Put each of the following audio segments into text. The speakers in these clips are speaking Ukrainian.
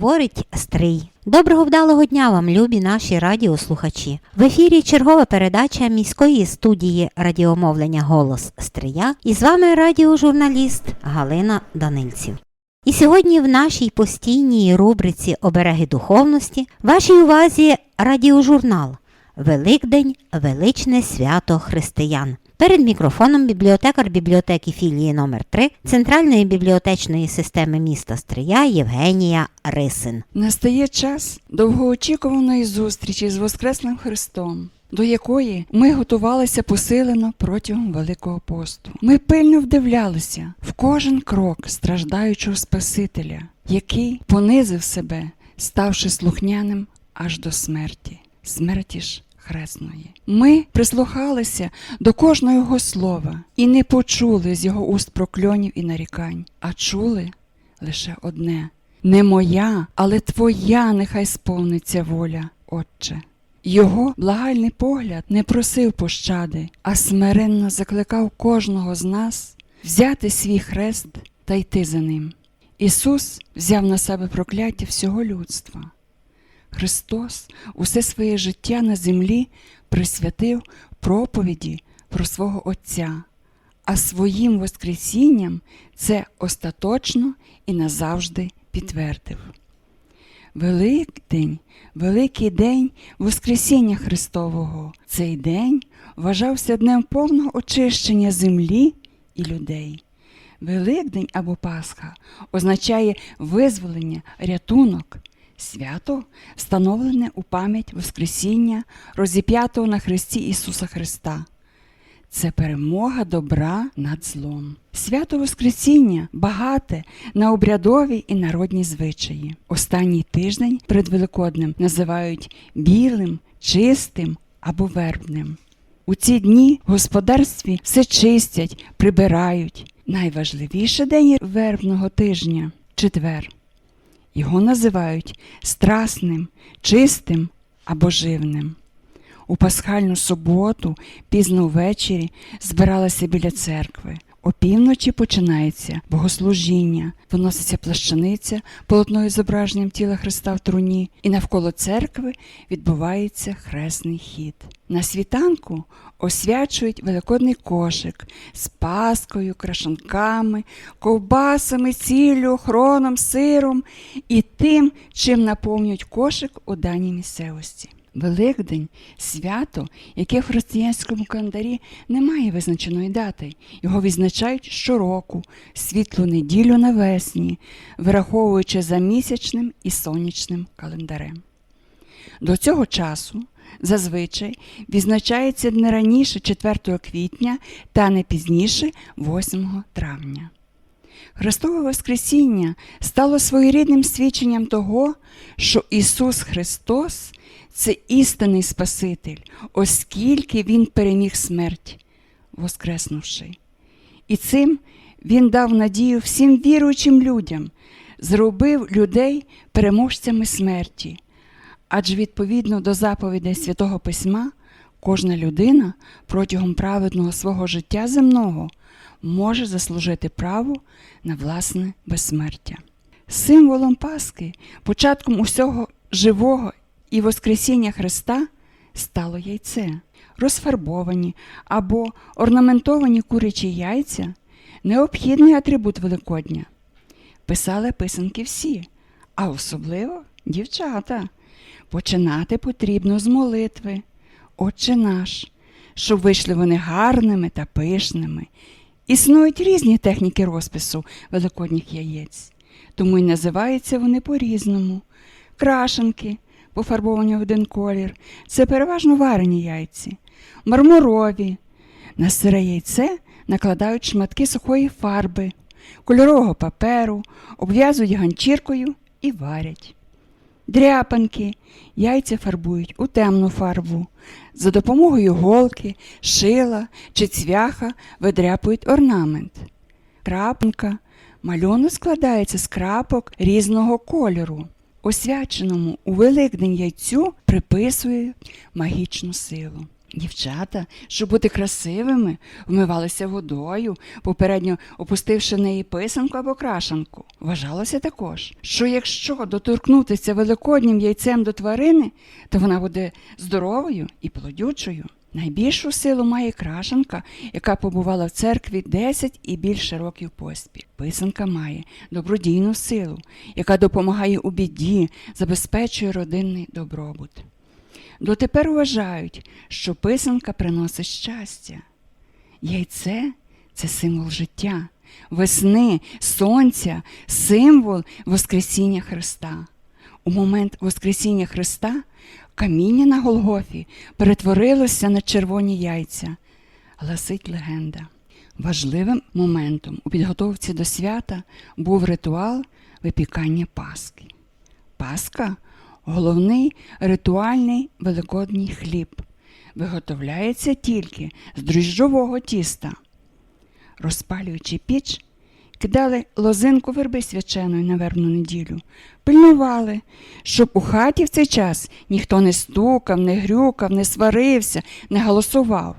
Говорить Стрий. Доброго вдалого дня вам, любі наші радіослухачі. В ефірі чергова передача міської студії радіомовлення Голос Стрия. І з вами радіожурналіст Галина Данильців. І сьогодні в нашій постійній рубриці Обереги духовності вашій увазі радіожурнал Великдень Величне свято християн. Перед мікрофоном бібліотекар бібліотеки філії номер 3 Центральної бібліотечної системи міста Стрия Євгенія Рисин. Настає час довгоочікуваної зустрічі з Воскреслим Христом, до якої ми готувалися посилено протягом Великого посту. Ми пильно вдивлялися в кожен крок страждаючого Спасителя, який понизив себе, ставши слухняним аж до смерті, смерті ж хресної. Ми прислухалися до кожного його слова і не почули з його уст прокльонів і нарікань, а чули лише одне. Не моя, але твоя нехай сповниться воля, Отче. Його благальний погляд не просив пощади, а смиренно закликав кожного з нас взяти свій хрест та йти за ним. Ісус взяв на себе прокляття всього людства. Христос усе своє життя на землі присвятив проповіді про свого Отця, а своїм Воскресінням це остаточно і назавжди підтвердив. Великдень, великий день Воскресіння Христового. Цей день вважався днем повного очищення землі і людей. Великдень або Пасха означає визволення, рятунок, свято, встановлене у пам'ять Воскресіння, розіп'ятого на Христі Ісуса Христа. Це перемога добра над злом. Свято Воскресіння багате на обрядові і народні звичаї. Останній тиждень перед Великоднем називають білим, чистим або вербним. У ці дні в господарстві все чистять, прибирають. Найважливіший день вербного тижня четвер. Його називають страсним, чистим або живним. У пасхальну суботу, пізно ввечері, збиралася біля церкви. Опівночі починається богослужіння, виноситься плащаниця полотною зображенням тіла Христа в труні, і навколо церкви відбувається хресний хід. На світанку освячують великодний кошик з паскою, крашанками, ковбасами, ціллю, хроном, сиром і тим, чим наповнюють кошик у даній місцевості. Великдень свято, яке в християнському календарі не має визначеної дати. Його відзначають щороку, світлу неділю навесні, враховуючи за місячним і сонячним календарем. До цього часу зазвичай відзначається не раніше 4 квітня та не пізніше 8 травня. Христове Воскресіння стало своєрідним свідченням того, що Ісус Христос це істинний Спаситель, оскільки Він переміг смерть, воскреснувши. І цим Він дав надію всім віруючим людям, зробив людей переможцями смерті. Адже відповідно до заповідей Святого Письма, кожна людина протягом праведного свого життя земного може заслужити право на власне безсмертя. Символом Пасхи, початком усього живого і Воскресіння Христа стало яйце. Розфарбовані або орнаментовані курячі яйця необхідний атрибут Великодня. Писали писанки всі, а особливо дівчата. Починати потрібно з молитви, Отче наш, щоб вийшли вони гарними та пишними. Існують різні техніки розпису великодніх яєць, тому й називаються вони по-різному. Крашенки, пофарбовані в один колір, це переважно варені яйці, мармурові. На сире яйце накладають шматки сухої фарби, кольорового паперу, обв'язують ганчіркою і варять. Дряпанки. Яйця фарбують у темну фарбу. За допомогою голки, шила чи цвяха видряпують орнамент. Крапинка. мальону складається з крапок різного кольору. Освяченому у Великдень яйцю приписує магічну силу. Дівчата, щоб бути красивими, вмивалися водою, попередньо опустивши неї писанку або крашанку. Вважалося також, що якщо доторкнутися великоднім яйцем до тварини, то вона буде здоровою і плодючою. Найбільшу силу має крашанка, яка побувала в церкві 10 і більше років поспіль. Писанка має добродійну силу, яка допомагає у біді, забезпечує родинний добробут. Дотепер вважають, що писанка приносить щастя. Яйце це символ життя, весни, сонця, символ Воскресіння Христа. У момент Воскресіння Христа каміння на Голгофі перетворилося на червоні яйця, гласить легенда. Важливим моментом у підготовці до свята був ритуал випікання Пасхи. Пасха головний ритуальний великодній хліб. Виготовляється тільки з дріжджового тіста. Розпалюючи піч, кидали лозинку верби свяченої на вербну неділю, пильнували, щоб у хаті в цей час ніхто не стукав, не грюкав, не сварився, не голосував.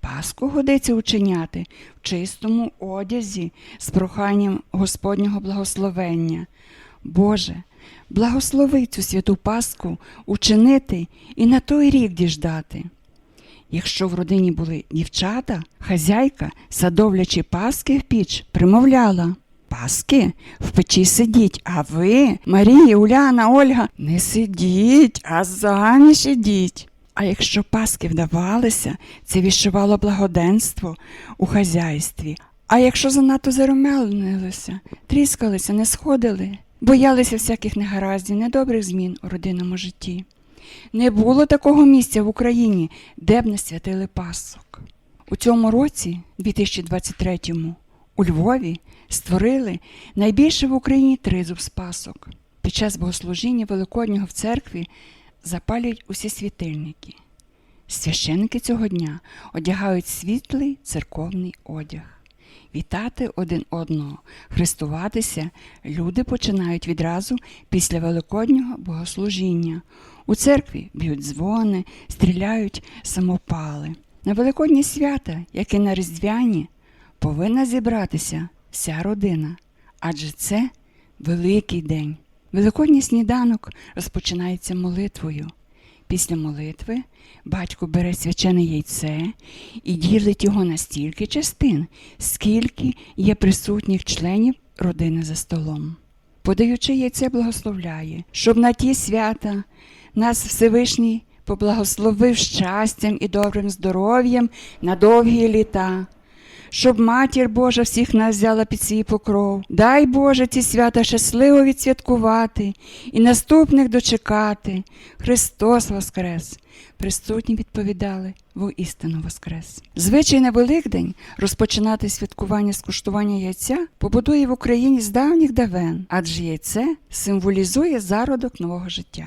Пасху годиться учиняти в чистому одязі з проханням Господнього благословення. Боже, благослови цю святу Пасху учинити і на той рік діждати. Якщо в родині були дівчата, хазяйка, садовлячи паски в піч, примовляла. Паски в печі сидіть, а ви, Марія, Уляна, Ольга, не сидіть, а заміж ідіть. А якщо паски вдавалися, це віщувало благоденство у хазяйстві. А якщо занадто зарумелилися, тріскалися, не сходили, боялися всяких негараздів, недобрих змін у родинному житті. Не було такого місця в Україні, де б не святили Пасок. У цьому році, 2023-му, у Львові створили найбільше в Україні тризуб спасок. Під час богослужіння Великоднього в церкві запалюють усі світильники. Священники цього дня одягають світлий церковний одяг. Вітати один одного, хрестуватися люди починають відразу після Великоднього богослужіння. У церкві б'ють дзвони, стріляють самопали. На Великодні свята, як і на Різдвяні, повинна зібратися вся родина, адже це великий день. Великодній сніданок розпочинається молитвою. Після молитви батько бере свячене яйце і ділить його на стільки частин, скільки є присутніх членів родини за столом. Подаючи яйце, благословляє, щоб на ті свята нас Всевишній поблагословив щастям і добрим здоров'ям на довгі літа. Щоб матір Божа всіх нас взяла під свій покров. Дай Боже ці свята щасливо відсвяткувати і наступних дочекати. Христос Воскрес! Присутні відповідали воістину Воскрес. Звичай на Великдень розпочинати святкування з куштування яйця побудує в Україні з давніх давен, адже яйце символізує зародок нового життя.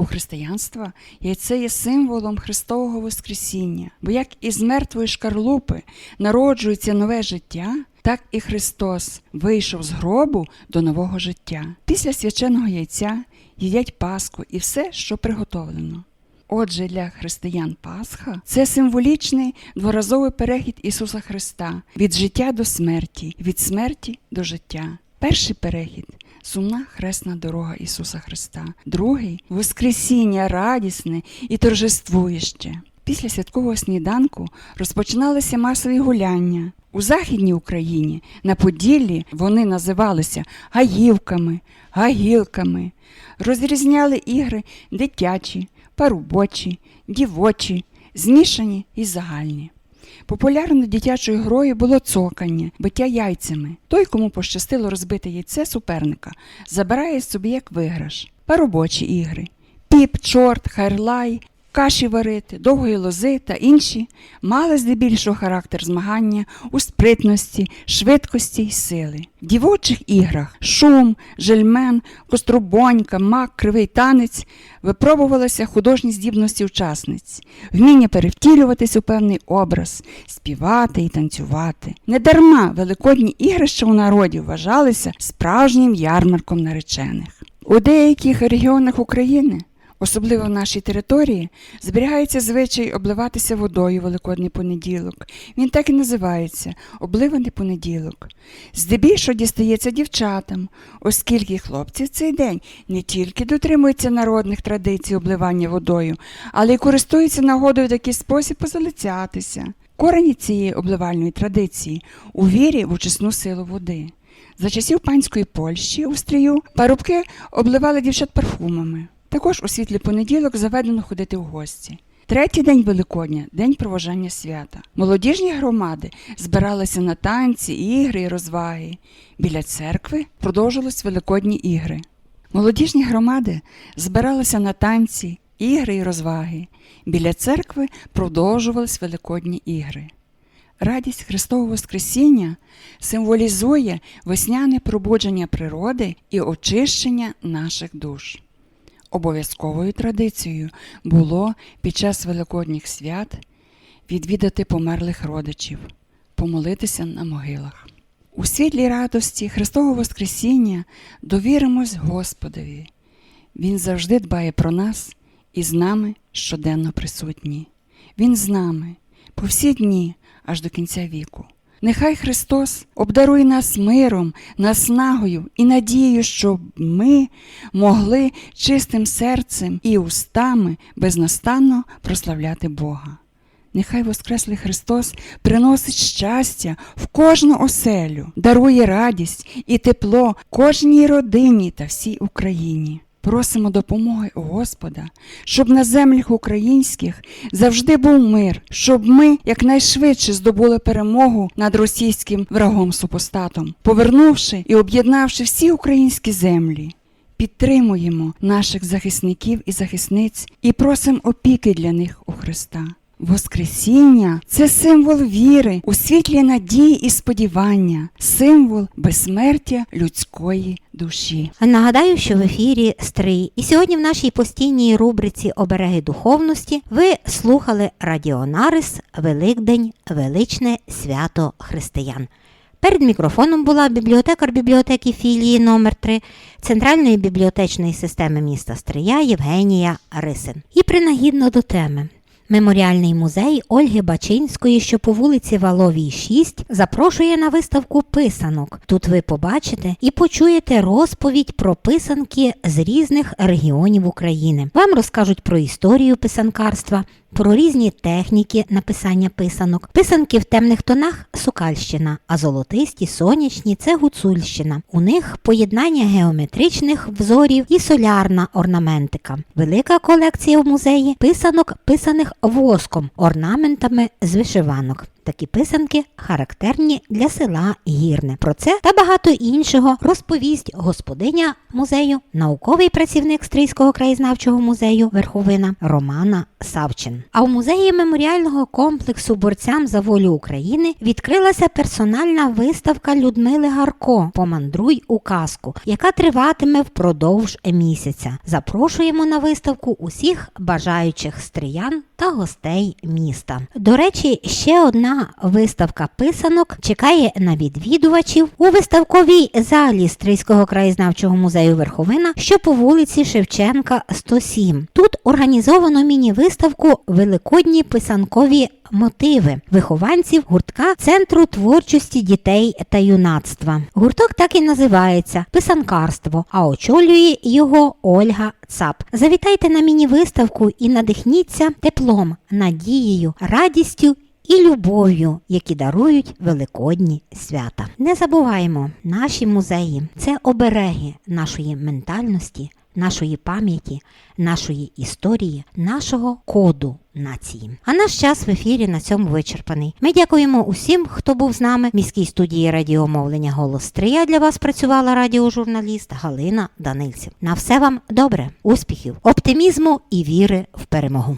У християнства яйце є символом Христового Воскресіння, бо як із мертвої шкарлупи народжується нове життя, так і Христос вийшов з гробу до нового життя. Після свяченого яйця їдять Пасху і все, що приготовлено. Отже, для християн Пасха це символічний дворазовий перехід Ісуса Христа від життя до смерті, від смерті до життя. Перший перехід сумна хресна дорога Ісуса Христа, другий Воскресіння радісне і торжествуєще. Після святкового сніданку розпочиналися масові гуляння. У Західній Україні на Поділлі вони називалися гаївками, гагілками, розрізняли ігри дитячі, парубочі, дівочі, змішані і загальні. Популярною дитячою грою було цокання, биття яйцями. Той, кому пощастило розбити яйце суперника, забирає собі як виграш. Паробочі ігри. Піп, чорт, харлай, каші варити, довгої лози та інші мали здебільшого характер змагання у спритності, швидкості й сили. В дівочих іграх шум, жельмен, кострубонька, мак, кривий танець випробувалися художні здібності учасниць, вміння перевтілюватись у певний образ, співати і танцювати. Недарма великодні ігрища у народі вважалися справжнім ярмарком наречених. У деяких регіонах України Особливо в нашій території зберігається звичай обливатися водою Великодний понеділок. Він так і називається обливаний понеділок. Здебільшого дістається дівчатам, оскільки хлопці в цей день не тільки дотримуються народних традицій обливання водою, але й користуються нагодою в такий спосіб позалицятися. Корені цієї обливальної традиції у вірі в очисну силу води. За часів панської Польщі у стрію парубки обливали дівчат парфумами. Також у світлий понеділок заведено ходити в гості. Третій день Великодня день проважання свята. Молодіжні громади збиралися на танці, ігри і розваги. Біля церкви продовжились великодні ігри. Молодіжні громади збиралися на танці, ігри і розваги. Біля церкви продовжувались великодні ігри. Радість Христового Воскресіння символізує весняне пробудження природи і очищення наших душ. Обов'язковою традицією було під час великодніх свят відвідати померлих родичів, помолитися на могилах. У світлій радості Христового Воскресіння довіримось Господові. Він завжди дбає про нас і з нами щоденно присутній. Він з нами по всі дні аж до кінця віку. Нехай Христос обдарує нас миром, наснагою і надією, щоб ми могли чистим серцем і устами безнастанно прославляти Бога. Нехай Воскреслий Христос приносить щастя в кожну оселю, дарує радість і тепло кожній родині та всій Україні. Просимо допомоги Господа, щоб на землях українських завжди був мир, щоб ми якнайшвидше здобули перемогу над російським врагом супостатом, повернувши і об'єднавши всі українські землі. Підтримуємо наших захисників і захисниць і просимо опіки для них у Христа. Воскресіння це символ віри у світлі надії і сподівання, символ безсмертя людської душі. Нагадаю, що в ефірі Стрий. І сьогодні в нашій постійній рубриці Обереги духовності ви слухали Радіонарис Великдень Величне Свято Християн. Перед мікрофоном була бібліотекар бібліотеки філії номер 3 Центральної бібліотечної системи міста Стрия Євгенія Рисин. І принагідно до теми. Меморіальний музей Ольги Бачинської, що по вулиці Валовій 6, запрошує на виставку писанок. Тут ви побачите і почуєте розповідь про писанки з різних регіонів України. Вам розкажуть про історію писанкарства, про різні техніки написання писанок. Писанки в темних тонах Сукальщина, а золотисті, сонячні це Гуцульщина. У них поєднання геометричних взорів і солярна орнаментика. Велика колекція в музеї писанок, писаних воском, орнаментами з вишиванок. Такі писанки характерні для села Гірне. Про це та багато іншого розповість господиня музею, науковий працівник Стрийського краєзнавчого музею Верховина Романа Савчин. А в музеї меморіального комплексу борцям за волю України відкрилася персональна виставка Людмили Гарко Помандруй у казку, яка триватиме впродовж місяця. Запрошуємо на виставку усіх бажаючих стриян та гостей міста. До речі, ще одна виставка писанок чекає на відвідувачів у виставковій залі Стрийського краєзнавчого музею Верховина, що по вулиці Шевченка 107. Тут організовано міні-виставку Великодні писанкові мотиви вихованців гуртка Центру творчості дітей та юнацтва. Гурток так і називається Писанкарство, а очолює його Ольга Цап. Завітайте на міні-виставку і надихніться теплом, надією, радістю. І любов'ю, які дарують великодні свята. Не забуваємо, наші музеї це обереги нашої ментальності, нашої пам'яті, нашої історії, нашого коду нації. А наш час в ефірі на цьому вичерпаний. Ми дякуємо усім, хто був з нами в міській студії радіомовлення Голос Стрия для вас працювала радіожурналіст Галина Данильців. На все вам добре, успіхів, оптимізму і віри в перемогу.